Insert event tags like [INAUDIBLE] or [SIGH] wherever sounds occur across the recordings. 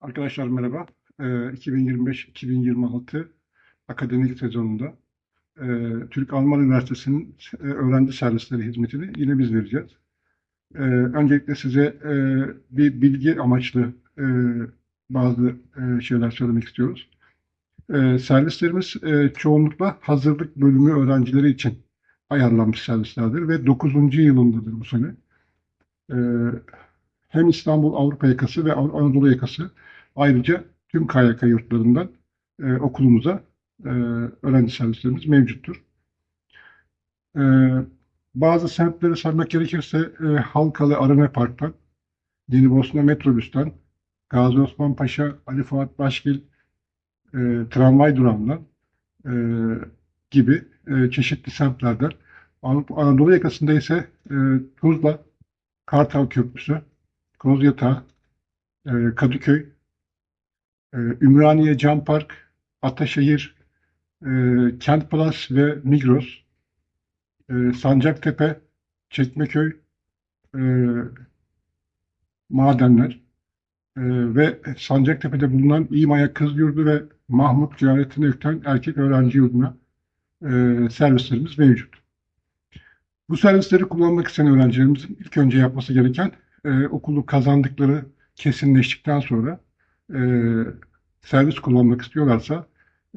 Arkadaşlar merhaba. Ee, 2025-2026 akademik sezonunda e, Türk-Alman Üniversitesi'nin e, öğrenci servisleri hizmetini yine biz vereceğiz. Ee, öncelikle size e, bir bilgi amaçlı e, bazı e, şeyler söylemek istiyoruz. E, servislerimiz e, çoğunlukla hazırlık bölümü öğrencileri için ayarlanmış servislerdir ve 9. yılındadır bu sene. E, hem İstanbul Avrupa yakası ve An- Anadolu yakası ayrıca tüm KYK yurtlarından e, okulumuza e, öğrenci servislerimiz mevcuttur. E, bazı semtleri saymak gerekirse e, Halkalı Arena Park'tan, Yeni Bosna Metrobüs'ten, Gazi Osman Paşa, Ali Fuat Başgil e, tramvay durağından e, gibi e, çeşitli semtlerden Avrupa, Anadolu yakasında ise e, Tuzla, Kartal Köprüsü, Kozyatağı, e, Kadıköy, Ümraniye Can Park, Ataşehir, e, Kent Plus ve Migros, e, Sancaktepe, Çekmeköy, e, Madenler ve Sancaktepe'de bulunan İmaya Kız Yurdu ve Mahmut Ziyaretine Ökten Erkek Öğrenci Yurdu'na servislerimiz mevcut. Bu servisleri kullanmak isteyen öğrencilerimizin ilk önce yapması gereken okulu kazandıkları kesinleştikten sonra e, servis kullanmak istiyorlarsa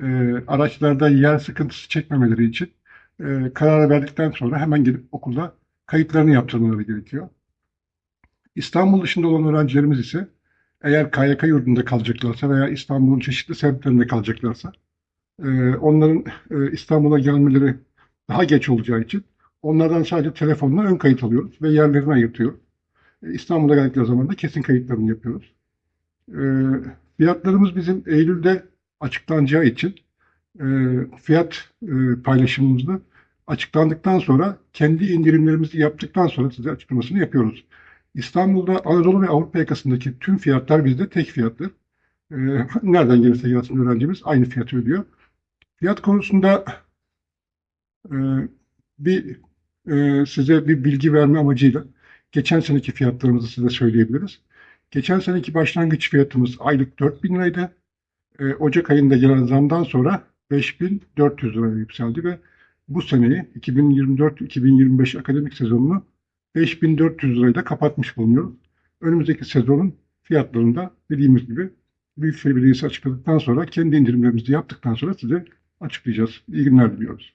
e, araçlarda yer sıkıntısı çekmemeleri için e, karar verdikten sonra hemen gelip okulda kayıtlarını yaptırmaları gerekiyor. İstanbul dışında olan öğrencilerimiz ise eğer KYK yurdunda kalacaklarsa veya İstanbul'un çeşitli semtlerinde kalacaklarsa e, onların e, İstanbul'a gelmeleri daha geç olacağı için onlardan sadece telefonla ön kayıt alıyoruz ve yerlerini ayırtıyoruz. E, İstanbul'a geldikleri zaman da kesin kayıtlarını yapıyoruz. E, fiyatlarımız bizim Eylül'de açıklanacağı için e, fiyat e, paylaşımımızda açıklandıktan sonra kendi indirimlerimizi yaptıktan sonra size açıklamasını yapıyoruz. İstanbul'da Anadolu ve Avrupa yakasındaki tüm fiyatlar bizde tek fiyattır. E, [LAUGHS] nereden gelirse gelsin öğrencimiz aynı fiyatı ödüyor. Fiyat konusunda e, bir size bir bilgi verme amacıyla geçen seneki fiyatlarımızı size söyleyebiliriz. Geçen seneki başlangıç fiyatımız aylık 4000 liraydı. E, Ocak ayında gelen zamdan sonra 5400 liraya yükseldi ve bu seneyi 2024-2025 akademik sezonunu 5400 lirayla kapatmış bulunuyoruz. Önümüzdeki sezonun fiyatlarında dediğimiz gibi Büyükşehir Belediyesi açıkladıktan sonra kendi indirimlerimizi yaptıktan sonra size açıklayacağız. İyi günler diliyoruz.